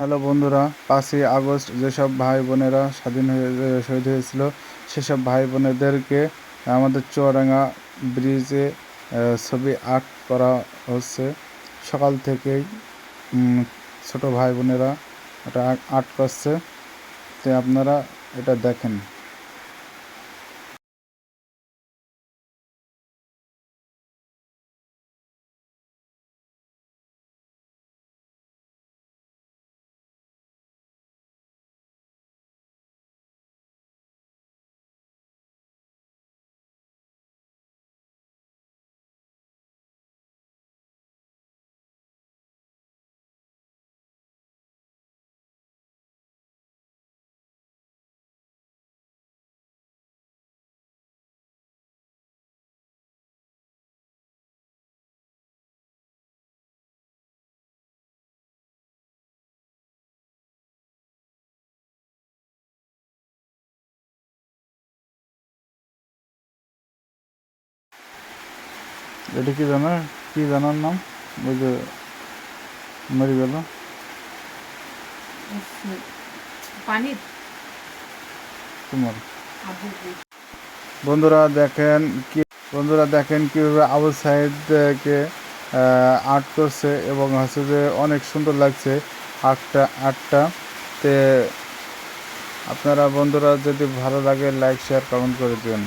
Hello বন্ধুরা, পাঁচই August যেসব ভাই বোনেরা স্বাধীন হয়ে, শহীদ হয়েছিল, সেসব ভাই বোনেদেরকে আমাদের চুয়াডাঙ্গা ব্রিজে ছবি আর্ট করা হচ্ছে। সকাল থেকেই ছোট ভাই বোনেরা এটা আর্ট করছে। তো আপনারা এটা দেখেন। এটা কি জানো? কি জানার নাম? ওই যে মরে গেল তোমার। বন্ধুরা দেখেন কি বন্ধুরা দেখেন কীভাবে আবু সাইদকে আর্ট করছে এবং হচ্ছে যে অনেক সুন্দর লাগছে আর্টটা আর্টটা তে আপনারা বন্ধুরা যদি ভালো লাগে লাইক শেয়ার কমেন্ট করে দিন।